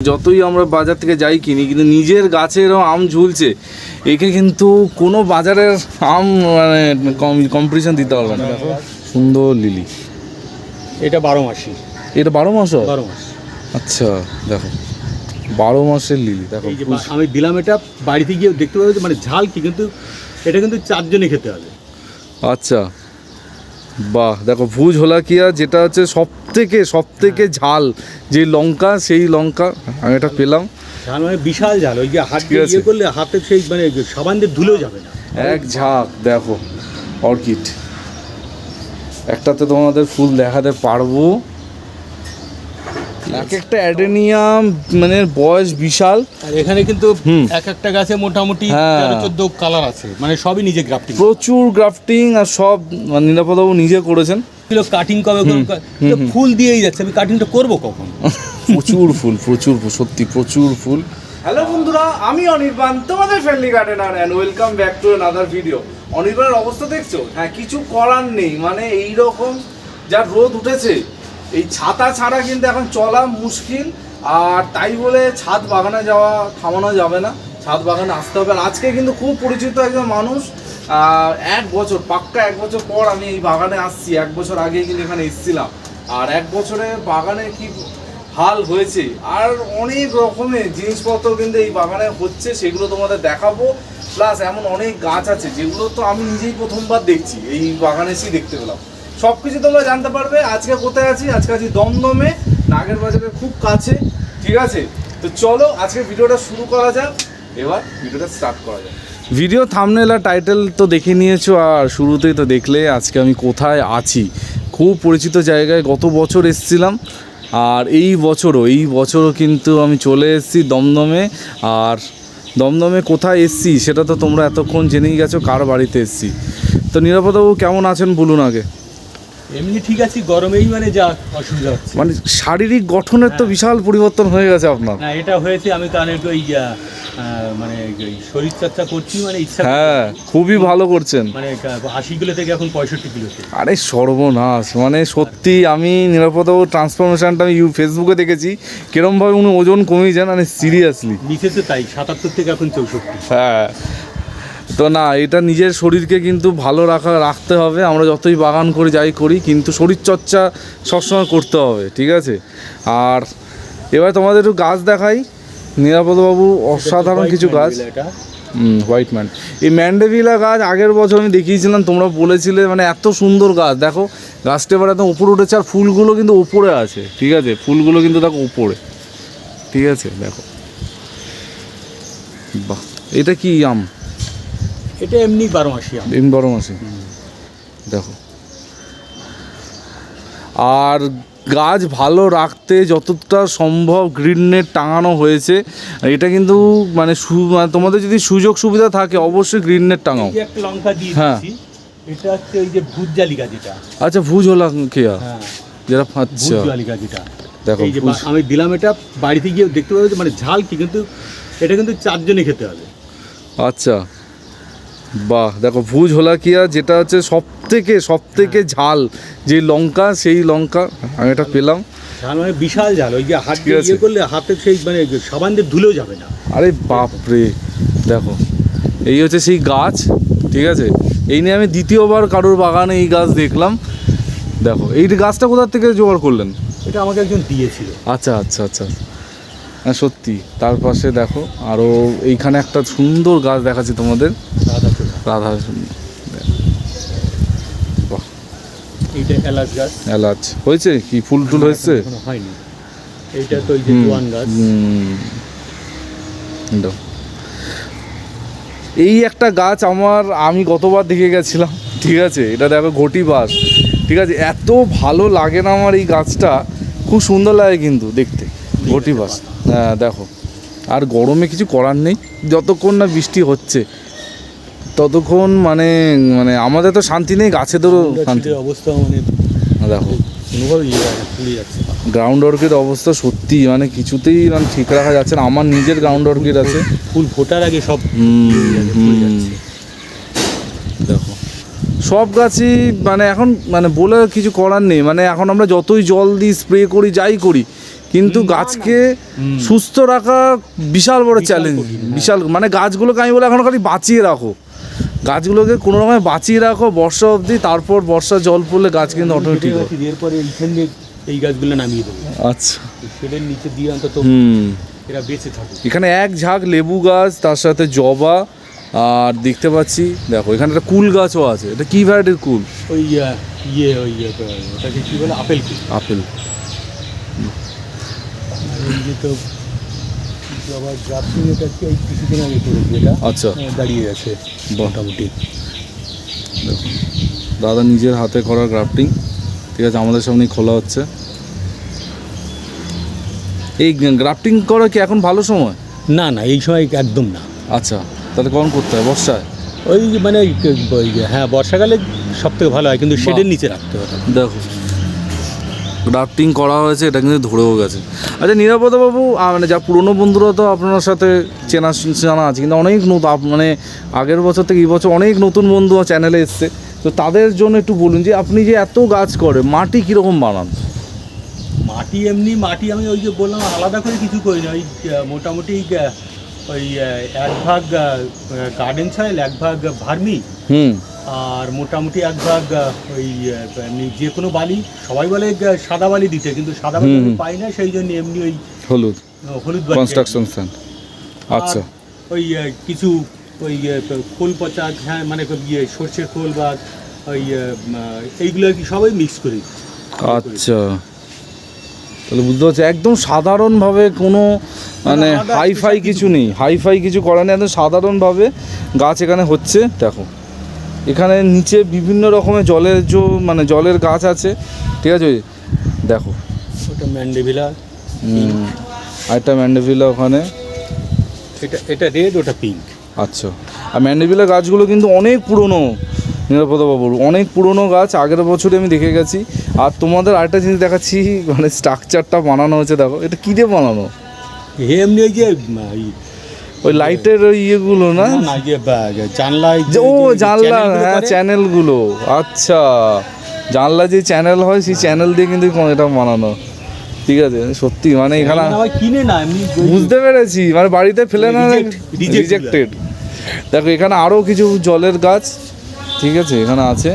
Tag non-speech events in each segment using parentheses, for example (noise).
যতই আমরা বাজার থেকে যাই কিনি কিন্তু নিজের গাছেরও আম ঝুলছে একে কিন্তু কোনো বাজারের আম মানে কম্পিটিশন দিতে পারবে না। সুন্দর লিলি। এটা বারো মাসি। এটা বারো মাস? বারো মাস। আচ্ছা দেখো বারো মাসের লিলি দেখো। আমি দিলাম এটা বাড়িতে গিয়ে দেখতে পাবো যে মানে ঝাল কি কিন্তু এটা কিন্তু চারজনে খেতে হবে। আচ্ছা। বাহ দেখো ভুজ হোলাকিয়া যেটা হচ্ছে সব থেকে সব থেকে ঝাল যে লঙ্কা সেই লঙ্কা আমি এটা পেলাম। ঝাল মানে বিশাল ঝাল ওই যে হাত দিয়ে ইয়ে করলে হাতে সেই মানে সাবান দিয়ে ধুলেও যাবে না। এক ঝাঁক দেখো অর্কিড। একটাতে তোমাদের ফুল দেখাতে পারব। এক একটা অ্যাডেনিয়াম মানে বয়স বিশাল। আর এখানে কিন্তু এক একটা গাছে মোটামুটি হ্যাঁ। চোদ্দ কালার আছে। মানে সবই নিজে গ্রাফটিং প্রচুর গ্রাফটিং আর সব মানে নিজে করেছেন। কাটিং কবে ফুল দিয়েই যাচ্ছে। আমি কাটিংটা করব কখন? প্রচুর ফুল প্রচুর সত্যি প্রচুর ফুল। হ্যালো বন্ধুরা আমি অনির্বাণ তোমাদের friendly gardener and welcome back to another video অনির্বাণের অবস্থা দেখছ? হ্যাঁ কিছু করার নেই। মানে এই রকম যা রোদ উঠেছে এই ছাতা ছাড়া কিন্তু এখন চলা মুশকিল, আর তাই বলে ছাদ বাগানে যাওয়া থামানো যাবে না, ছাদ বাগানে আসতে হবে। আর আজকে কিন্তু খুব পরিচিত একজন মানুষ এক বছর, পাক্কা এক বছর পর আমি এই বাগানে আসছি, এক বছর আগেই কিন্তু এখানে এসেছিলাম। আর এক বছরে বাগানে কি হাল হয়েছে, আর অনেক রকমের জিনিসপত্র কিন্তু এই বাগানে হচ্ছে, সেগুলো তোমাদের দেখাবো। প্লাস এমন অনেক গাছ আছে, যেগুলো তো আমি নিজেই প্রথমবার দেখছি, এই বাগানে এসেই দেখতে পেলাম। সব কিছু তোমরা জানতে পারবে। আজকে কোথায় আছি? আজকে আছি দমদমে, নাগের বাজারের খুব কাছে, ঠিক আছে? তো চলো, আজকে ভিডিওটা শুরু করা যাক। এবার ভিডিওটা স্টার্ট করা যাক। ভিডিও থামনেল আর টাইটেল তো দেখে নিয়েছো, আর শুরুতেই তো দেখলে আজকে আমি কোথায় আছি। খুব পরিচিত জায়গায় গত বছর এসেছিলাম, আর এই বছরও এই বছরও কিন্তু আমি চলে এসেছি দমদমে। আর দমদমে কোথায় এসছি, সেটা তো তোমরা এতক্ষণ জেনেই গেছো, কার বাড়িতে এসছি। তো নিরাপদবাবু কেমন আছেন? বলুন আগে। এমনি ঠিক আছে গরমেই মানে যা অসুবিধা হচ্ছে। মানে শারীরিক গঠনের তো বিশাল পরিবর্তন হয়ে গেছে আপনার। না এটা হয়েছে আমি কারণ একটু ওই মানে শরীর চর্চা করছি মানে ইচ্ছা হ্যাঁ খুবই ভালো করছেন। মানে আশি কিলো থেকে এখন পঁয়ষট্টি কিলোতে আরে সর্বনাশ মানে সত্যি আমি নিরাপদবাবু ট্রান্সফরমেশনটা আমি ইউ ফেসবুকে দেখেছি কিরমভাবে উনি ওজন কমিয়ে যান মানে সিরিয়াসলি নিচেতে তাই সাতাত্তর থেকে এখন চৌষট্টি। হ্যাঁ তো না এটা নিজের শরীরকে কিন্তু ভালো রাখা রাখতে হবে। আমরা যতই বাগান করি যাই করি কিন্তু শরীরচর্চা সবসময় করতে হবে ঠিক আছে? আর এবার তোমাদের একটু গাছ দেখাই। নিরাপদবাবু অসাধারণ কিছু গাছ। হোয়াইট ম্যান এই ম্যান্ডেভিলা গাছ আগের বছর আমি দেখিয়েছিলাম তোমরা বলেছিলে মানে এত সুন্দর গাছ। দেখো গাছটা এবার একদম উপরে উঠেছে আর ফুলগুলো কিন্তু উপরে আছে ঠিক আছে? ফুলগুলো কিন্তু দেখো উপরে ঠিক আছে? দেখো। বাহ এটা কি আম? এটা এমনি বারো মাসি এমনি বারো মাসে দেখো। আর গাছ ভালো রাখতে যতটা সম্ভব গ্রিন নেট টাঙানো হয়েছে এটা কিন্তু মানে সু- মানে তোমাদের যদি সুযোগ সুবিধা থাকে অবশ্যই গ্রিন নেট টাঙাও লঙ্কা দিয়ে হ্যাঁ। এটা হচ্ছে ওই যে ভূত জালিকা যেটা আচ্ছা ভুজ হলা হ্যাঁ। যেটা আচ্ছা। জালিকা যেটা দেখো আমি দিলাম এটা বাড়িতে গিয়ে দেখতে পাবো মানে ঝাল কি কিন্তু এটা কিন্তু চারজনে খেতে হবে। আচ্ছা। বাহ দেখো ভুজ হোলাকিয়া যেটা হচ্ছে সব থেকে সব থেকে ঝাল। যে লঙ্কা সেই লঙ্কা আমি এটা পেলাম। ঝাল মানে বিশাল ঝাল ওই যে হাত দিয়ে ইয়ে করলে হাতে সেই মানে সাবান দিয়ে ধুলেও যাবে না। আরে বাপ রে দেখো এই হচ্ছে সেই গাছ ঠিক আছে? এই নিয়ে আমি দ্বিতীয়বার কারোর বাগানে এই গাছ দেখলাম। দেখো এই গাছটা কোথা থেকে জোগাড় করলেন? এটা আমাকে একজন দিয়েছিল। আচ্ছা আচ্ছা আচ্ছা। হ্যাঁ সত্যি। তার পাশে দেখো আরও এইখানে একটা সুন্দর গাছ দেখাচ্ছি তোমাদের। রাধা এইটা এলাচ গাছ। এলাচ। হয়েছে কি? ফুল টুল হয়েছে? হয়নি। এইটা তো ওই যে জোয়ান গাছ। এই একটা গাছ আমার আমি গতবার দেখে গেছিলাম ঠিক আছে? এটা দেখো ঘটি বাস ঠিক আছে? এত ভালো লাগে না আমার এই গাছটা খুব সুন্দর লাগে কিন্তু দেখতে ঘটি বাস হ্যাঁ দেখো। আর গরমে কিছু করার নেই যতক্ষণ না বৃষ্টি হচ্ছে। ততক্ষণ মানে মানে আমাদের তো শান্তি নেই গাছেদেরও শান্তি শীতের অবস্থা মানে দেখো। ইয়ে হয় যাচ্ছে। গ্রাউন্ড অর্কিড অবস্থা সত্যি মানে কিছুতেই মানে ঠিক রাখা যাচ্ছে না। আমার নিজের গ্রাউন্ড অর্কিড আছে। ফুল ফোটার আগে সব। দেখো। সব গাছই মানে এখন মানে বলে কিছু করার নেই। মানে এখন আমরা যতই জল দিই স্প্রে করি যাই করি কিন্তু। গাছকে সুস্থ রাখা বিশাল বড় চ্যালেঞ্জ। বিশাল মানে গাছগুলোকে আমি বলে এখন খালি বাঁচিয়ে রাখো। গাছগুলোকে কোনো রকমে বাঁচিয়ে রাখো বর্ষা অবধি তারপর বর্ষা জল পড়লে গাছ কিন্তু অটোমেটিক এরপরে এইখান এই গাছগুলো নামিয়ে দেবো। আচ্ছা। শেডের নিচে দিয়ে অন্তত এরা বেঁচে থাকে এখানে এক ঝাঁক লেবু গাছ তার সাথে জবা আর দেখতে পাচ্ছি দেখো এখানে একটা কুল গাছও আছে। এটা কি ভ্যারাইটির কুল? ওই ইয়ে ওই ওটাকে কী বলে? আপেল কি আপেল। তো আবার গ্রাফটিং এটা এই কিছুদিন আগে করেছি এটা? আচ্ছা। দাঁড়িয়ে গেছে মোটামুটি। দেখো দাদা নিজের হাতে করা গ্রাফটিং। ঠিক আছে আমাদের সামনেই খোলা হচ্ছে। এই গ্রাফটিং করা কি এখন ভালো সময়? না না এই সময় একদম না। আচ্ছা তাহলে কখন করতে হয়? বর্ষায়? ওই মানে হ্যাঁ বর্ষাকালে সব থেকে ভালো হয় কিন্তু শেডের নিচে রাখতে হবে দেখো গ্রাফটিং করা হয়েছে এটা কিন্তু ধরেও গেছে। আচ্ছা নিরাপদবাবু মানে যা পুরনো বন্ধুরা তো আপনার সাথে চেনা জানা আছে কিন্তু অনেক নতুন মানে আগের বছর থেকে এই বছর অনেক নতুন বন্ধু চ্যানেলে এসছে। তো তাদের জন্য একটু বলুন যে আপনি যে এত গাছ করে মাটি কীরকম বানান? মাটি এমনি মাটি আমি ওই যে বললাম আলাদা করে কিছু করি না। ওই মোটামুটি ওই এক ভাগ গার্ডেন সয়েল এক ভাগ ভার্মি। হুম। আর মোটামুটি এক ভাগ ওই এমনি যে কোনো বালি সবাই বলে সাদা বালি দিতে কিন্তু সাদা বালি। পাই না সেই জন্য এমনি ওই হলুদ। হলুদ কনস্ট্রাকশন স্যান্ড আচ্ছা। ওই কিছু ওই খোল পচা হ্যাঁ মানে ইয়ে সর্ষের খোল বা ওই এইগুলো আর কি সবাই মিক্স করি আচ্ছা। তাহলে বুঝতে পারছি একদম সাধারণভাবে কোনো মানে আলাদা হাই ফাই কিছু নেই। হাই ফাই কিছু করা নেই একদম সাধারণভাবে গাছ এখানে হচ্ছে দেখো। এখানে নিচে বিভিন্ন রকমের জলের যে মানে জলের গাছ আছে ঠিক আছে? দেখো। ওটা ম্যান্ডেভিলা। আরেকটা ম্যান্ডেভিলা ওখানে। এটা এটা রেড ওটা পিঙ্ক আচ্ছা। আর ম্যান্ডেভিলা গাছগুলো কিন্তু অনেক পুরনো নিরাপদবাবু অনেক পুরনো গাছ আগের বছরে আমি দেখে গেছি। আর তোমাদের আরেকটা জিনিস দেখাচ্ছি মানে স্ট্রাকচারটা বানানো হয়েছে দেখো। এটা কী দিয়ে বানানো? এমনি ওই যে ওই লাইটের ওই ইয়েগুলো না? না, না, যে বা- যে জানলায় ও জানলা হ্যাঁ চ্যানেলগুলো আচ্ছা। জানলা যে চ্যানেল হয় সেই চ্যানেল দিয়ে কিন্তু এটা বানানো। ঠিক আছে সত্যি মানে এখানে কিনে না বুঝতে পেরেছি মানে বাড়িতে ফেলে না রিজেক্টেড দেখো এখানে আরও কিছু জলের গাছ ঠিক আছে এখানে আছে।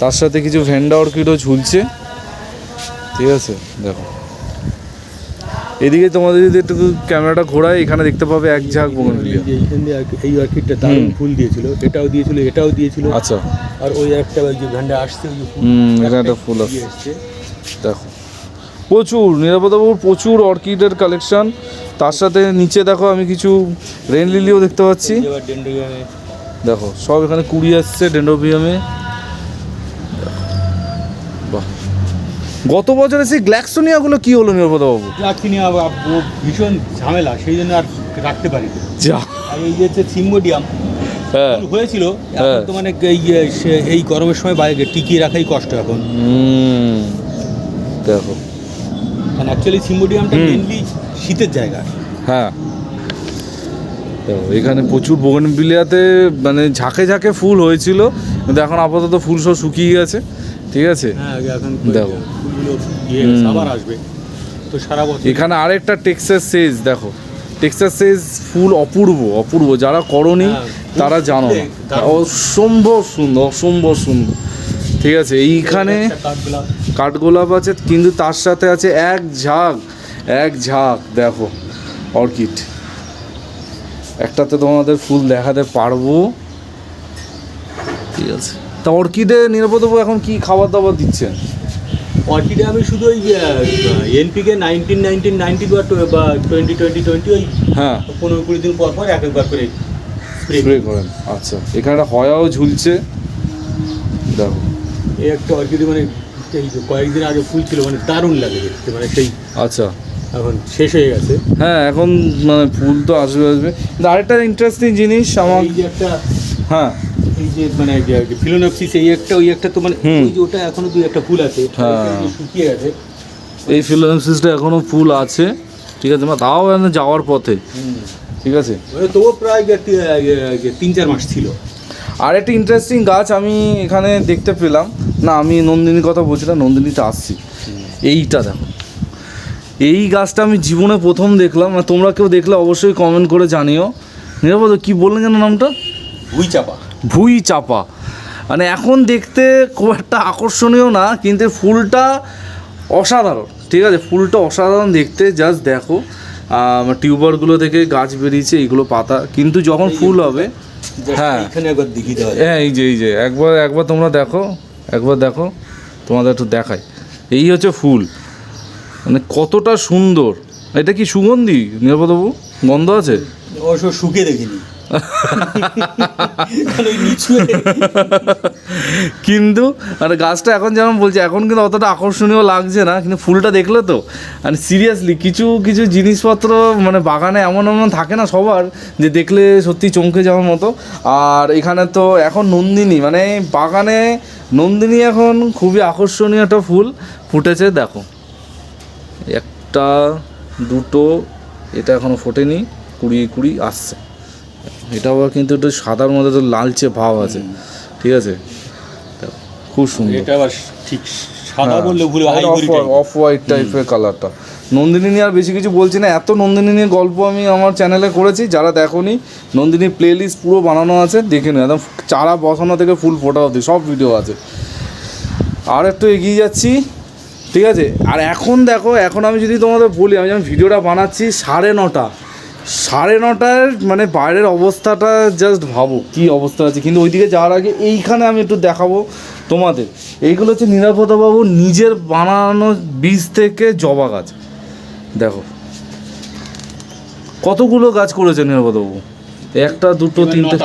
তার সাথে কিছু ভেন্ডা অর্কিডও ঝুলছে। ঠিক আছে দেখো। এদিকে তোমাদের যদি একটু ক্যামেরাটা ঘোরায় এখানে দেখতে পাবে এক ঝাঁক এই বোগনভিলিয়া অর্কিডটা দারুণ ফুল দিয়েছিল। এটাও দিয়েছিল এটাও দিয়েছিল। আচ্ছা। আর ওই একটা ওই যে ভ্যান্ডা আসছে ওই এখানে একটা ফুল আসছে। দেখো। প্রচুর নিরাপদাবাবুর প্রচুর অর্কিডের কালেকশন। তার সাথে নিচে দেখো আমি কিছু রেন লিলিও দেখতে পাচ্ছি। দেখো সব এখানে কুড়ি আসছে ডেন্ডোবিয়ামে গত বছরে সেই গ্ল্যাক্সোনিয়াগুলো কি হলো নিরাপদাবাবু ও ভীষণ ঝামেলা সেই জন্য আর রাখতে পারি যা। আর এই যে হচ্ছে সিম্বোডিয়াম হ্যাঁ। হয়েছিল হ্যাঁ। এখন তো মানে এই গরমের সময় বাইরে টিকিয়ে রাখাই কষ্ট এখন। দেখো। কারণ অ্যাকচুয়ালি সিম্বোডিয়ামটা। মেনলি শীতের জায়গা। হ্যাঁ। দেখো এখানে প্রচুর বোগনবিলিয়াতে মানে ঝাঁকে ঝাঁকে ফুল হয়েছিল কিন্তু এখন আপাতত ফুল সব শুকিয়ে গেছে ঠিক আছে? হ্যাঁ এখন দেখো। ফুলগুলো ইয়ে আবার আসবে। তো সারা বছর এখানে আরেকটা টেক্সাস সেজ দেখো। টেক্সাস সেজ ফুল অপূর্ব অপূর্ব। যারা করনি হ্যাঁ, তারা জানো অসম্ভব সুন্দর অসম্ভব সুন্দর। ঠিক আছে এইখানে কাঠগোলাপ। কাঠগোলাপ আছে কিন্তু তার সাথে আছে এক ঝাঁক এক ঝাঁক দেখো অর্কিড। একটাতে তোমাদের ফুল দেখাতে পারব। ঠিক আছে। তা অর্কিডে নিরাপদবাবু এখন কি খাবার দাবার দিচ্ছেন? অর্কিডে আমি শুধু ওই এনপিকে নাইনটিন নাইনটিন নাইনটি বা টোয়েন্টি টোয়েন্টি টোয়েন্টি ওই হ্যাঁ। পনেরো কুড়ি দিন পর পর এক একবার করে। স্প্রে করেন আচ্ছা। এখানে হয়াও ঝুলছে। দেখো। এই একটা অর্কিডে মানে এই কয়েকদিন আগে ফুল ছিল মানে দারুণ লাগে দেখতে মানে সেই আচ্ছা। এখন শেষ হয়ে গেছে। হ্যাঁ এখন মানে ফুল তো আসবে আসবে। কিন্তু আরেকটা ইন্টারেস্টিং জিনিস আমার এই যে একটা হ্যাঁ। এই যে মানে ফিলোনপসিস এই একটা ওই একটা তো মানে। ওই যে ওটা এখনও দুই একটা ফুল আছে হ্যাঁ। শুকিয়ে গেছে। এই ফিলোসিসটা এখনও ফুল আছে ঠিক আছে মানে তাও যাওয়ার পথে। ঠিক আছে? মানে তবুও প্রায় তিন চার মাস ছিল। আর একটা ইন্টারেস্টিং গাছ আমি এখানে দেখতে পেলাম। না আমি নন্দিনীর কথা বলছিলাম নন্দিনীতে আসছি। এইটা দেখো। এই গাছটা আমি জীবনে প্রথম দেখলাম আর তোমরা কেউ দেখলে অবশ্যই কমেন্ট করে জানিও। নিরাপদ কি বললেন যেন নামটা? ভুই চাপা ভুই চাপা। মানে এখন দেখতে খুব একটা আকর্ষণীয় না কিন্তু ফুলটা অসাধারণ। ঠিক আছে ফুলটা অসাধারণ দেখতে জাস্ট দেখো। টিউবারগুলো থেকে গাছ বেরিয়েছে এইগুলো পাতা। কিন্তু যখন ফুল হবে হ্যাঁ। হ্যাঁ এই যে এই যে একবার একবার তোমরা দেখো একবার দেখো তোমাদের একটু দেখাই। এই হচ্ছে ফুল। মানে কতটা সুন্দর। এটা কি সুগন্ধি নিরাপদবাবু গন্ধ আছে? অবশ্য শুকে দেখিনি। কিন্তু মানে গাছটা এখন যেমন বলছে, এখন কিন্তু অতটা আকর্ষণীয় লাগছে না, কিন্তু ফুলটা দেখলে তো। মানে সিরিয়াসলি কিছু কিছু জিনিসপত্র মানে বাগানে এমন এমন থাকে না সবার, যে দেখলে সত্যি চমকে যাওয়ার মতো। আর এখানে তো এখন নন্দিনী মানে বাগানে নন্দিনী এখন খুবই আকর্ষণীয় একটা ফুল ফুটেছে, দেখো। একটা, দুটো, এটা এখনও ফোটেনি কুড়ি কুড়ি আসছে। এটা আবার কিন্তু একটু সাদার মধ্যে তো লালচে ভাব আছে। ঠিক আছে? খুব সুন্দর। এটা আবার ঠিক সাদা হ্যাঁ। বললে ভুলে অফ হোয়াইট টাইপের কালারটা নন্দিনী নিয়ে আর বেশি কিছু বলছি না এত নন্দিনী নিয়ে গল্প আমি আমার চ্যানেলে করেছি যারা দেখোনি নন্দিনীর প্লে লিস্ট পুরো বানানো আছে দেখে নিও। একদম চারা বসানো থেকে ফুল ফোটা অবধি সব ভিডিও আছে। আর একটু এগিয়ে যাচ্ছি ঠিক আছে? আর এখন দেখো এখন আমি যদি তোমাদের বলি আমি যখন ভিডিওটা বানাচ্ছি সাড়ে নটা সাড়ে নটার মানে বাইরের অবস্থাটা জাস্ট ভাবো কি অবস্থা আছে। কিন্তু ওইদিকে যাওয়ার আগে এইখানে আমি একটু দেখাবো তোমাদের। এইগুলো হচ্ছে নিরাপদাবাবু নিজের বানানো বীজ থেকে জবা গাছ। দেখো। কতগুলো গাছ করেছে নিরাপদাবাবু একটা দুটো তিনটে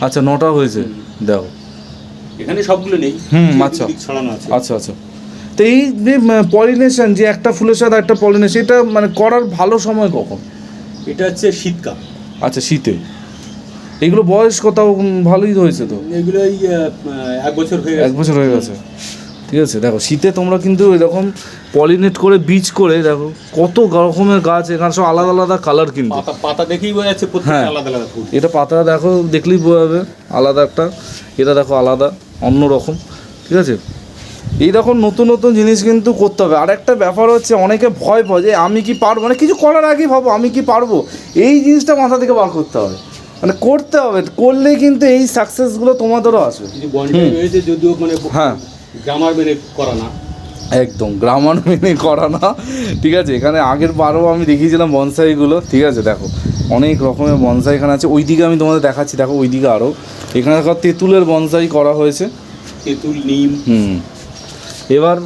আচ্ছা নটা হয়েছে। দেখো। এখানে সবগুলো নেই। হুম, আচ্ছা। আচ্ছা আচ্ছা। তো এই যে পলিনেশন যে একটা ফুলের সাথে একটা পলিনেশন এটা মানে করার ভালো সময় কখন? এটা হচ্ছে শীতকাল। আচ্ছা শীতে। এগুলো বয়স কত ভালোই হয়েছে তো? এগুলো এই এক বছর হয়ে এক বছর হয়ে গেছে। ঠিক আছে দেখো শীতে তোমরা কিন্তু এরকম পলিনেট করে বীজ করে দেখো কত রকমের গাছ এখানে সব আলাদা আলাদা কালার কিন্তু। পাতা পাতা দেখেই বোঝা যাচ্ছে হ্যাঁ। আলাদা আলাদা ফুল। এটা পাতা দেখো দেখলেই বোঝা যাবে আলাদা একটা এটা দেখো আলাদা অন্য রকম ঠিক আছে? এইরকম নতুন নতুন জিনিস কিন্তু করতে হবে। আর একটা ব্যাপার হচ্ছে অনেকে ভয় পায় যে আমি কি পারব? মানে কিছু করার আগেই ভাবো আমি কি পারব? এই জিনিসটা মাথা থেকে বার করতে হবে। মানে করতে হবে করলে কিন্তু এই সাকসেসগুলো তোমাদেরও আসবে। যদিও মানে হ্যাঁ। গ্রামার মেনে করা না। একদম গ্রামার মেনে করা না। ঠিক আছে এখানে আগের বারও আমি দেখিয়েছিলাম বনসাইগুলো ঠিক আছে দেখো অনেক রকমের বনসাই এখানে আছে। ওইদিকে আমি তোমাদের দেখাচ্ছি দেখো ওইদিকে আরও এখানে দেখো তেঁতুলের বনসাই করা হয়েছে। তেঁতুল নিম। হুম। এবার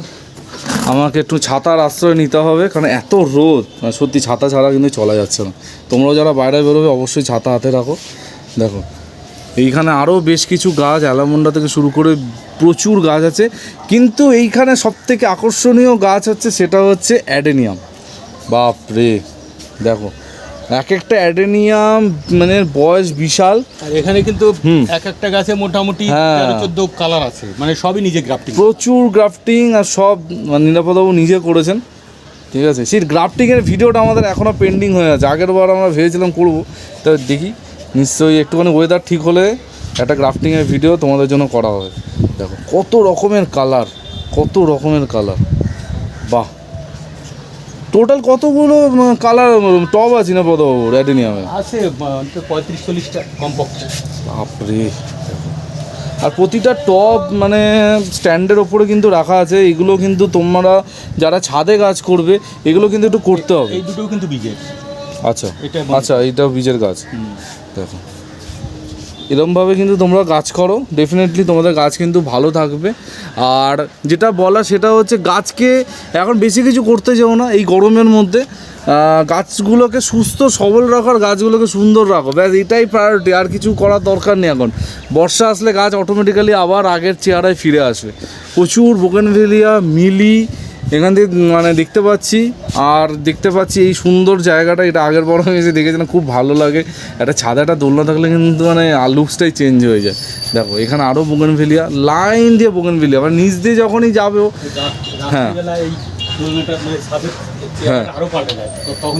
আমাকে একটু ছাতার আশ্রয় নিতে হবে, কারণ এত রোদ। মানে সত্যি ছাতা ছাড়া কিন্তু চলা যাচ্ছে না। তোমরাও যারা বাইরে বেরোবে, অবশ্যই ছাতা হাতে রাখো। দেখো, এইখানে আরও বেশ কিছু গাছ, অ্যালামন্ডা থেকে শুরু করে প্রচুর গাছ আছে। কিন্তু এইখানে সবথেকে আকর্ষণীয় গাছ হচ্ছে, সেটা হচ্ছে অ্যাডেনিয়াম। বাপ রে দেখো এক একটা অ্যাডেনিয়াম মানে বয়স বিশাল। আর এখানে কিন্তু হুম। এক একটা গাছে মোটামুটি হ্যাঁ। চোদ্দ কালার আছে। মানে সবই নিজে গ্রাফটিং। প্রচুর গ্রাফটিং আর সব মানে নিরাপদবাবু নিজে করেছেন। ঠিক আছে? সেই গ্রাফটিংয়ের ভিডিওটা আমাদের এখনও পেন্ডিং হয়ে আছে। আগের বার আমরা ভেবেছিলাম করব। তা দেখি নিশ্চয়ই একটুখানি ওয়েদার ঠিক হলে একটা গ্রাফটিংয়ের ভিডিও তোমাদের জন্য করা হবে। দেখো কত রকমের কালার কত রকমের কালার বাহ! টোটাল কতগুলো কালার টব আছে না পদবাবু অ্যাডেনিয়ামে আছে পঁয়ত্রিশ চল্লিশটা কমপক্ষে। বাপরে। আর প্রতিটা টপ মানে স্ট্যান্ডের ওপরে কিন্তু রাখা আছে এগুলো কিন্তু তোমরা যারা ছাদে গাছ করবে এগুলো কিন্তু একটু করতে হবে। এই দুটোও কিন্তু বীজের। আচ্ছা এটা আচ্ছা এইটা বীজের গাছ। দেখো। এরমভাবে কিন্তু তোমরা গাছ করো। ডেফিনেটলি তোমাদের গাছ কিন্তু ভালো থাকবে। আর যেটা বলা সেটা হচ্ছে গাছকে এখন বেশি কিছু করতে যাও না এই গরমের মধ্যে। গাছগুলোকে সুস্থ সবল রাখার গাছগুলোকে সুন্দর রাখো। ব্যাস, এটাই প্রায়োরিটি আর কিছু করার দরকার নেই এখন। বর্ষা আসলে গাছ অটোমেটিক্যালি আবার আগের চেহারায় ফিরে আসবে। প্রচুর বোগেনভেলিয়া মিলি এখান থেকে মানে দেখতে পাচ্ছি আর দেখতে পাচ্ছি এই সুন্দর জায়গাটা এটা আগের বড় আমি এসে দেখেছিলাম খুব ভালো লাগে। একটা ছাদাটা দোলনা থাকলে কিন্তু মানে লুকসটাই চেঞ্জ হয়ে যায়। দেখো এখানে আরও বোগেনভেলিয়া লাইন দিয়ে বোগেনভেলিয়া মানে নিচ দিয়ে যখনই যাবেও হ্যাঁ। মানে হ্যাঁ।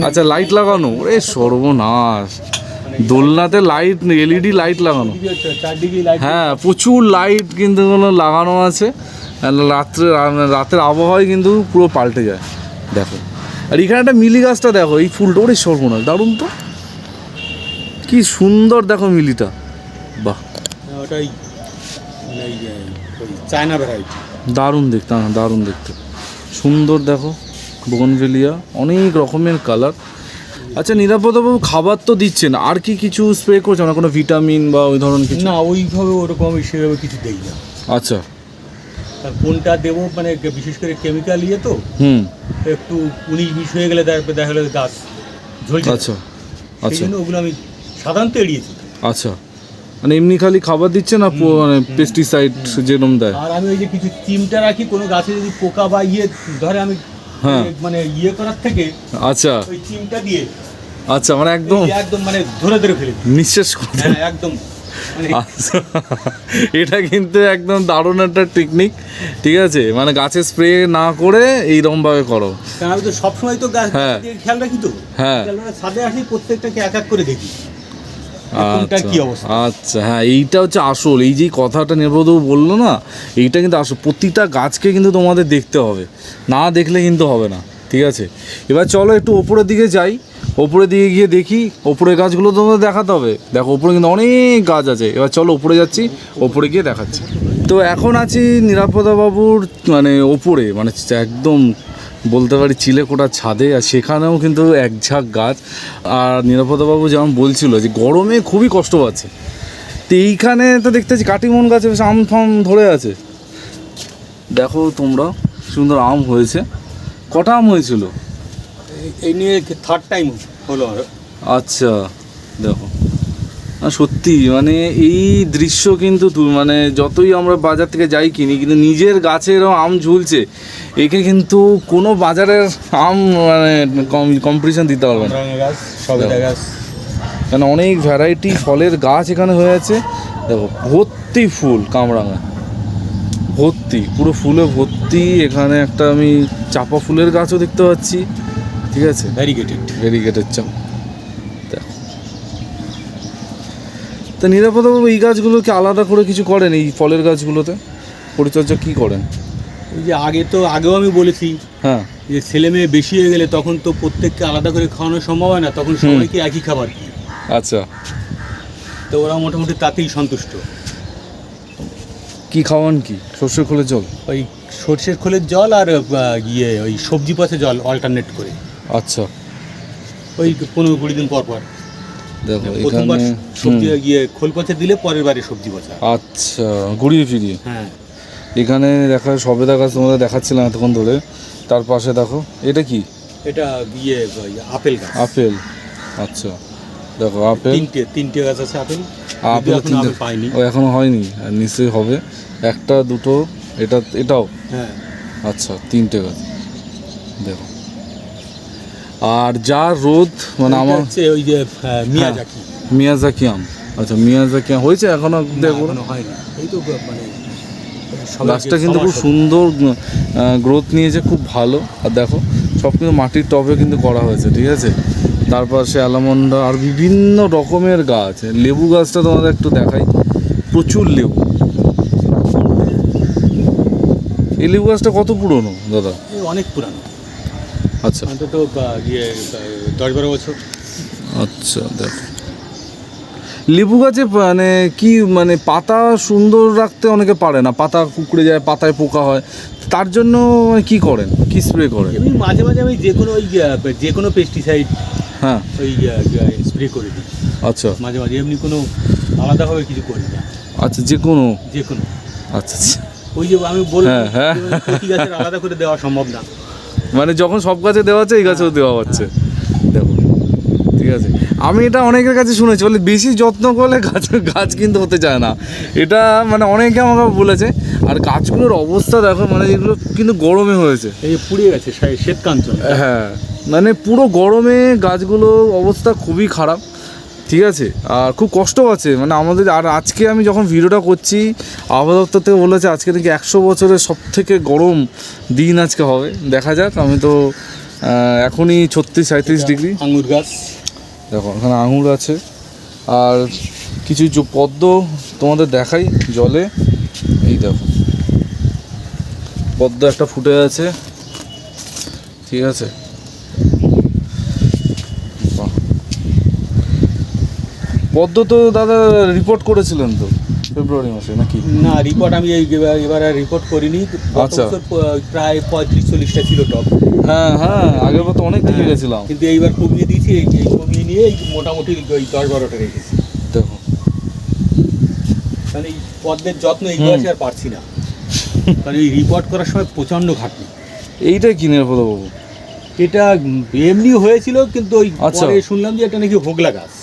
আচ্ছা লাইট লাগানো? ওরে সর্বনাশ। দোলনাতে লাইট এলইডি লাইট লাগানো? হ্যাঁ প্রচুর লাইট কিন্তু লাগানো আছে। রাত্রে রাতের আবহাওয়ায় কিন্তু পুরো পাল্টে যায়। দেখো। আর এখানে একটা মিলি গাছটা দেখো এই ফুলটা ওরে সর্বনাশ দারুণ তো। কি সুন্দর দেখো মিলিটা। বাহ। ওটাই। মানে এ, ওই চায়না ভ্যারাইটি। দারুণ দেখতে হ্যাঁ দারুণ দেখতে। সুন্দর দেখো বোগনভেলিয়া অনেক রকমের কালার। আচ্ছা নিরাপদবাবু খাবার তো দিচ্ছেন আর কি কিছু স্প্রে করছে না কোনো ভিটামিন বা ওই ধরনের কিছু? না ওইভাবে ওরকম সেভাবে কিছু দেই না। আচ্ছা। কোনটা দেবো মানে বিশেষ করে কেমিক্যাল ইয়ে তো হুম। একটু উনিশ বিশ হয়ে গেলে দেখা গেলো গাছ ঝলছে। আচ্ছা আচ্ছা। জন্য ওগুলো আমি সাধারণত এড়িয়েছি। আচ্ছা। মানে এমনি খালি খাবার দিচ্ছে না মানে পেস্টিসাইড যেরকম দেয়? আর আমি ওই যে কিছু চিমটা রাখি কোনো গাছে যদি পোকা বা ইয়ে ধরে আমি হ্যাঁ। মানে ইয়ে করার থেকে আচ্ছা। ওই চিমটা দিয়ে আচ্ছা মানে একদম একদম মানে ধরে ধরে ফেলে। নিঃশ্বাস হ্যাঁ একদম। এটা কিন্তু একদম দারুণ একটা টেকনিক ঠিক আছে? মানে গাছে স্প্রে না করে এইরকম ভাবে করো। আমি তো সবসময় তো গাছ হ্যাঁ। খেয়াল রাখি তো? হ্যাঁ। ছাদে আসি প্রত্যেকটাকে এক এক করে দেখি। আচ্ছা। কি অবস্থা। আচ্ছা হ্যাঁ এইটা হচ্ছে আসল। এই যে কথাটা নির্বধু বলল না এইটা কিন্তু আসল। প্রতিটা গাছকে কিন্তু তোমাদের দেখতে হবে। না দেখলে কিন্তু হবে না ঠিক আছে? এবার চলো একটু ওপরের দিকে যাই। ওপরের দিকে গিয়ে দেখি, ওপরের গাছগুলো তো দেখাতে হবে। দেখো, ওপরে কিন্তু অনেক গাছ আছে। এবার চলো ওপরে যাচ্ছি, ওপরে গিয়ে দেখাচ্ছি। তো এখন আছি নিরাপদা বাবুর মানে ওপরে মানে একদম বলতে পারি চিলেকোটার ছাদে, আর সেখানেও কিন্তু এক ঝাঁক গাছ। আর নিরাপদাবাবু যেমন বলছিল যে গরমে খুবই কষ্ট পাচ্ছে। তো এইখানে তো দেখতে দেখতেছি কাটিমন গাছে বেশ আম ফাম ধরে আছে। দেখো তোমরা, সুন্দর আম হয়েছে। কটা আম হয়েছিল? এই- নিয়ে থার্ড টাইম হলো আমার। আচ্ছা দেখো। সত্যি মানে এই দৃশ্য কিন্তু মানে যতই আমরা বাজার থেকে যাই কিনি কিন্তু নিজের গাছেরও আম ঝুলছে একে কিন্তু কোনো বাজারের আম মানে কম্পিটিশন দিতে পারবে না। কেন অনেক ভ্যারাইটি ফলের গাছ এখানে হয়ে আছে। দেখো ভর্তি ফুল কামরাঙা। ভর্তি পুরো ফুলে ভর্তি। এখানে একটা আমি চাপা ফুলের গাছও দেখতে পাচ্ছি। ঠিক আছে? ভ্যারিগেটেড চাপ দেখো। তা নিরাপদবাবু এই গাছগুলোকে আলাদা করে কিছু করেন এই ফলের গাছগুলোতে? পরিচর্যা কি করেন? ওই যে আগে তো আগেও আমি বলেছি হ্যাঁ। যে ছেলে মেয়ে বেশি হয়ে গেলে তখন তো প্রত্যেককে আলাদা করে খাওয়ানো সম্ভব হয় না তখন সবাইকে একই খাবার দিই। আচ্ছা। তো ওরা মোটামুটি তাতেই সন্তুষ্ট। কি খাওয়ান কি? সর্ষের খোলের জল? ওই সর্ষের খোলের জল আর ইয়ে ওই সবজি পথে জল অল্টারনেট করে। আচ্ছা। ওই পনেরো কুড়ি দিন পর পর। দেখো প্রথমবার এখানে সবজি গিয়ে খোল পথে দিলে পরের বারে সবজি পচা আচ্ছা ঘুরিয়ে ফিরিয়ে। হ্যাঁ। এখানে দেখা সবেদা গাছ তোমাদের দেখাচ্ছিলাম এতক্ষণ ধরে। তার পাশে দেখো এটা কি? এটা ইয়ে আপেল গাছ। আপেল। আচ্ছা দেখো আপেল। তিনটে তিনটে গাছ আছে আপেল। আপেল এখন পাইনি। ও এখনও হয়নি আর নিশ্চয়ই হবে। একটা দুটো এটা এটাও? হ্যাঁ। আচ্ছা তিনটে গাছ। দেখো। আর যা রোদ মানে আমার হচ্ছে ওই যে মিয়াজাকি। মিয়াজাকি আম। আচ্ছা মিয়াজাকি আম। হয়েছে এখনও দেখো এখনও হয়নি। এই তো মানে গাছটা কিন্তু খুব সুন্দর গ্রোথ নিয়েছে খুব ভালো। আর দেখো সব কিন্তু মাটির টবে কিন্তু করা হয়েছে ঠিক আছে? তারপর সে অ্যালামন্ডা আর বিভিন্ন রকমের গাছ। লেবু গাছটা তোমাদের একটু দেখাই। প্রচুর লেবু। এই লেবু গাছটা কত পুরনো দাদা? অনেক পুরানো। আচ্ছা। অন্তত ইয়ে দশ বারো বছর। আচ্ছা দেখো। লেবু গাছে মানে কি মানে পাতা সুন্দর রাখতে অনেকে পারে না। পাতা কুকড়ে যায় পাতায় পোকা হয়। তার জন্য কি করেন? কি স্প্রে করেন? এমনি মাঝে মাঝে আমি যে কোনো ওই যে কোনো পেস্টিসাইড হ্যাঁ। ওই স্প্রে করে দিই। আচ্ছা। মাঝে মাঝে এমনি কোনো আলাদাভাবে কিছু করি না। আচ্ছা যে কোনো? যে কোনো। আচ্ছা আচ্ছা। ওই যে আমি বলব হ্যাঁ, হ্যাঁ। আলাদা করে দেওয়া সম্ভব না। মানে যখন সব গাছে দেওয়া হচ্ছে এই গাছেও দেওয়া হচ্ছে। দেখো ঠিক আছে। আমি এটা অনেকের কাছে শুনেছি বলে বেশি যত্ন করলে গাছ গাছ কিন্তু হতে চায় না। এটা মানে অনেকে আমাকে বলেছে আর গাছগুলোর অবস্থা দেখো মানে এগুলো কিন্তু গরমে হয়েছে। এই পুড়িয়ে পুড়ে গেছে শ্বে- শ্বেত কাঞ্চন হ্যাঁ মানে পুরো গরমে গাছগুলো অবস্থা খুবই খারাপ। ঠিক আছে? আর খুব কষ্ট আছে। মানে আমাদের আর আজকে আমি যখন ভিডিওটা করছি আবহাওয়া দপ্তর থেকে বলেছে আজকে থেকে একশো বছরের সব থেকে গরম দিন আজকে হবে। দেখা যাক আমি তো এখনই ছত্রিশ সাঁত্রিশ ডিগ্রি। আঙুর গাছ। দেখো এখানে আঙুর আছে। আর কিছু কিছু পদ্ম তোমাদের দেখাই জলে। এই দেখো। পদ্ম একটা ফুটে আছে। ঠিক আছে? পদ্ম তো দাদা রিপোর্ট করেছিলেন তো ফেব্রুয়ারি মাসে নাকি? না রিপোর্ট আমি এই এবার আর রিপোর্ট করিনি। আচ্ছা। প্রায় পঁয়ত্রিশ চল্লিশটা ছিল টপ হ্যাঁ হ্যাঁ আগের বার তো অনেক দেখে গেছিলাম। কিন্তু এইবার কমিয়ে দিয়েছি এই কমিয়ে নিয়ে এই মোটামুটি ওই দশ বারোটা রেখেছি। দেখো। মানে পদ্মের যত্ন এই। বয়সে আর পারছি না। কারণ এই রিপোর্ট করার সময় প্রচণ্ড ঘাটতি। এইটাই কিনে বাবু? এটা এমনি হয়েছিল কিন্তু ওই আচ্ছা। পরে শুনলাম যে এটা নাকি হোগলা গাছ।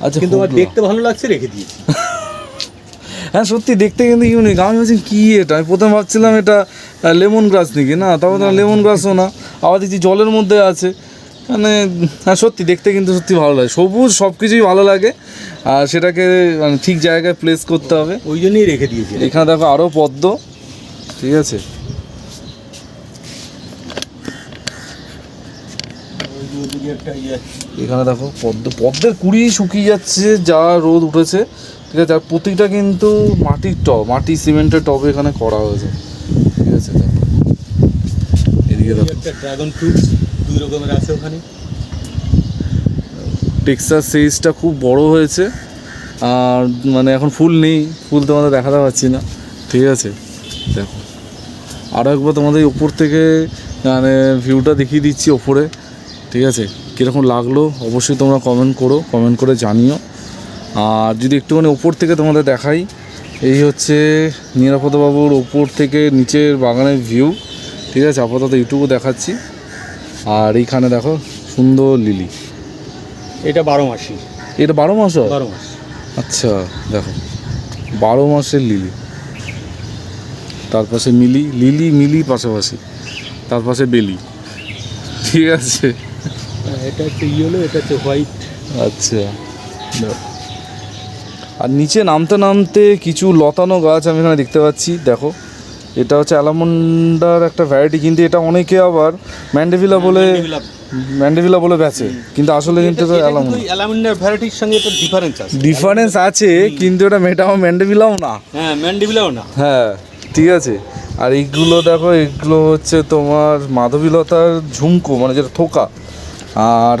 আচ্ছা কিন্তু আমার দেখতে ভালো লাগছে রেখে দিয়েছি। (laughs) হ্যাঁ সত্যি দেখতে কিন্তু ইউনিক আমি ভাবছি কি এটা? আমি প্রথমে ভাবছিলাম এটা লেমন গ্রাস নাকি? না তারপর তো লেমন গ্রাসও না। আবার দেখছি জলের মধ্যে আছে। মানে হ্যাঁ সত্যি দেখতে কিন্তু সত্যি ভালো লাগে। সবুজ সব কিছুই ভালো লাগে। আর সেটাকে মানে ঠিক জায়গায় প্লেস করতে হবে। ওই জন্যই রেখে দিয়েছি। এখানে দেখো আরও পদ্ম। ঠিক আছে ওই যে ওদিকে একটা ইয়ে এখানে দেখো পদ্ম পদ্মের কুড়ি শুকিয়ে যাচ্ছে যা রোদ উঠেছে। ঠিক আছে আর প্রতিটা কিন্তু মাটির টব মাটি সিমেন্টের টবে এখানে করা হয়েছে। ঠিক আছে দেখো। এদিকে দেখো। ড্রাগন ফ্রুট দুই রকমের আছে ওখানে। টেক্সাস সাইজটা খুব বড় হয়েছে। আর মানে এখন ফুল নেই ফুল তোমাদের দেখাতে পাচ্ছি না। ঠিক আছে দেখো। আরও একবার তোমাদের ওপর থেকে মানে ভিউটা দেখিয়ে দিচ্ছি ওপরে। ঠিক আছে? কীরকম লাগল? অবশ্যই তোমরা কমেন্ট করো কমেন্ট করে জানিও। আর যদি একটুখানি ওপর থেকে তোমাদের দেখাই এই হচ্ছে নিরাপদবাবুর ওপর থেকে নিচের বাগানের ভিউ ঠিক আছে? আপাতত ইউটিউবও দেখাচ্ছি। আর এইখানে দেখো সুন্দর লিলি এটা বারো মাসি। এটা বারো মাস? বারো মাস। আচ্ছা দেখো। বারো মাসের লিলি তার পাশে মিলি লিলি মিলি পাশাপাশি। তার পাশে বেলি। ঠিক আছে? এটা হচ্ছে ইয়েলো এটা হচ্ছে হোয়াইট আচ্ছা। আর নিচে নামতে নামতে কিছু লতানো গাছ আমি এখানে দেখতে পাচ্ছি দেখো। এটা হচ্ছে অ্যালামন্ডার একটা ভ্যারাইটি কিন্তু এটা অনেকে আবার ম্যান্ডেভিলা বলে ম্যান্ডেভিলা। বলে বেচে। কিন্তু আসলে কিন্তু এটা অ্যালামন্ডা অ্যালামিনার ভ্যারাইটির সঙ্গে একটা ডিফারেন্স আছে। ডিফারেন্স আছে কিন্তু এটা মেটাও ম্যান্ডেভিলাও না। হ্যাঁ ম্যান্ডেভিলাও না। হ্যাঁ ঠিক আছে। আর এইগুলো দেখো এগুলো হচ্ছে তোমার মাধবীলতার ঝুমকো মানে যেটা থোকা। আর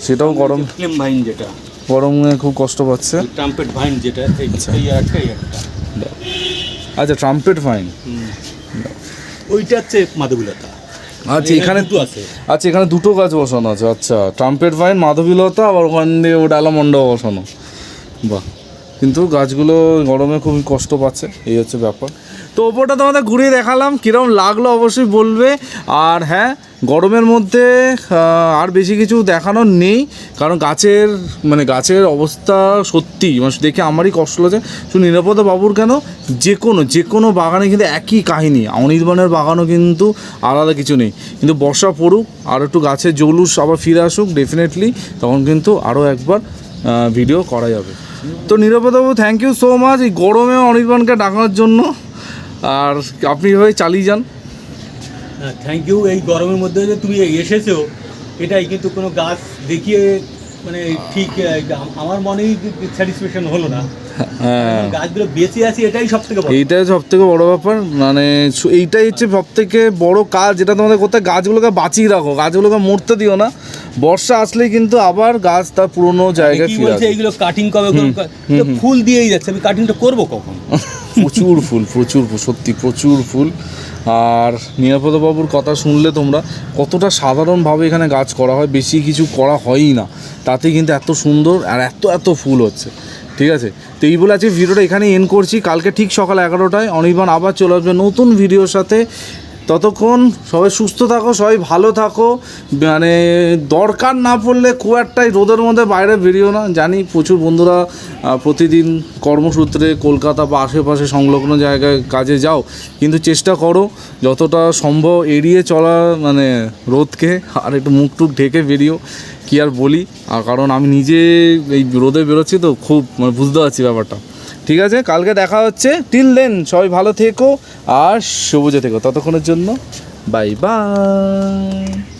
সেটাও গরম। ভাইন যেটা। গরমে খুব কষ্ট পাচ্ছে। ট্রাম্পেট ভাইন যেটা এই আচ্ছা। একটা আচ্ছা ট্রাম্পেট হুম। ওইটা হচ্ছে মাধবীলতা। আচ্ছা এখানে আছে। আচ্ছা এখানে দুটো গাছ বসানো আছে। আচ্ছা ট্রাম্পেট ফাইন মাধবীলতা আবার ওখান দিয়ে ওটা আলামন্ডা বসানো। বাহ। কিন্তু গাছগুলো গরমে খুবই কষ্ট পাচ্ছে এই হচ্ছে ব্যাপার। তো ওপরটা তোমাদের ঘুরিয়ে দেখালাম কীরকম লাগল অবশ্যই বলবে। আর হ্যাঁ গরমের মধ্যে আর বেশি কিছু দেখানোর নেই, কারণ গাছের মানে গাছের অবস্থা সত্যি মানে দেখে আমারই কষ্ট লাগছে। শুধু নিরাপদা বাবুর কেন? যে কোনো যে কোনো বাগানে কিন্তু একই কাহিনী, অনির্বাণের বাগানও কিন্তু আলাদা কিছু নেই। কিন্তু বর্ষা পড়ুক, আর একটু গাছের জলুস আবার ফিরে আসুক ডেফিনেটলি তখন কিন্তু আরও একবার ভিডিও করা যাবে। তো নিরাপদবাবু থ্যাংক ইউ সো মাচ এই গরমে অনির্বাণকে ডাকানোর জন্য। আর আপনি এভাবে চালিয়ে যান। থ্যাংক ইউ এই গরমের মধ্যে যে তুমি এসেছ, এটাই কিন্তু কোনো গাছ দেখিয়ে মানে ঠিক আমার মনেই স্যাটিসফ্যাকশন হলো না। হ্যাঁ। গাছগুলো বেঁচে আছে এটাই সব থেকে এইটাই সব থেকে বড় ব্যাপার। মানে এইটাই হচ্ছে সব থেকে বড় কাজ যেটা তোমাদের করতে গাছগুলোকে বাঁচিয়ে রাখো গাছগুলোকে মরতে দিও না। বর্ষা আসলেই কিন্তু আবার গাছ তার পুরনো জায়গায় ফিরে এইগুলো কাটিং কবে ফুল দিয়েই যাচ্ছে আমি কাটিংটা করব কখন? প্রচুর ফুল প্রচুর সত্যি প্রচুর ফুল। আর নিরাপদবাবুর কথা শুনলে তোমরা কতটা সাধারণভাবে এখানে গাছ করা হয়, বেশি কিছু করা হয়ই না। তাতে কিন্তু এত সুন্দর আর এত এত ফুল হচ্ছে। ঠিক আছে? তো এই বলে আজকে ভিডিওটা এখানে এন্ড করছি। কালকে ঠিক সকাল এগারোটায় অনির্বাণ আবার চলে আসবে নতুন ভিডিওর সাথে। ততক্ষণ সবাই সুস্থ থাকো, সবাই ভালো থাকো। মানে দরকার না পড়লে খুব একটাই রোদের মধ্যে বাইরে বেরিও না। জানি প্রচুর বন্ধুরা প্রতিদিন কর্মসূত্রে কলকাতা বা আশেপাশে সংলগ্ন জায়গায় কাজে যাও, কিন্তু চেষ্টা করো যতটা সম্ভব এড়িয়ে চলা মানে রোদকে, আর একটু মুখ টুক ঢেকে বেরিও। কি আর বলি? আর কারণ আমি নিজে এই রোদে বেরোচ্ছি তো খুব মানে বুঝতে পারছি ব্যাপারটা। ঠিক আছে, কালকে দেখা হচ্ছে। টিল দেন সবাই ভালো থেকো আর সবুজে থেকো। ততক্ষণের জন্য বাই বাই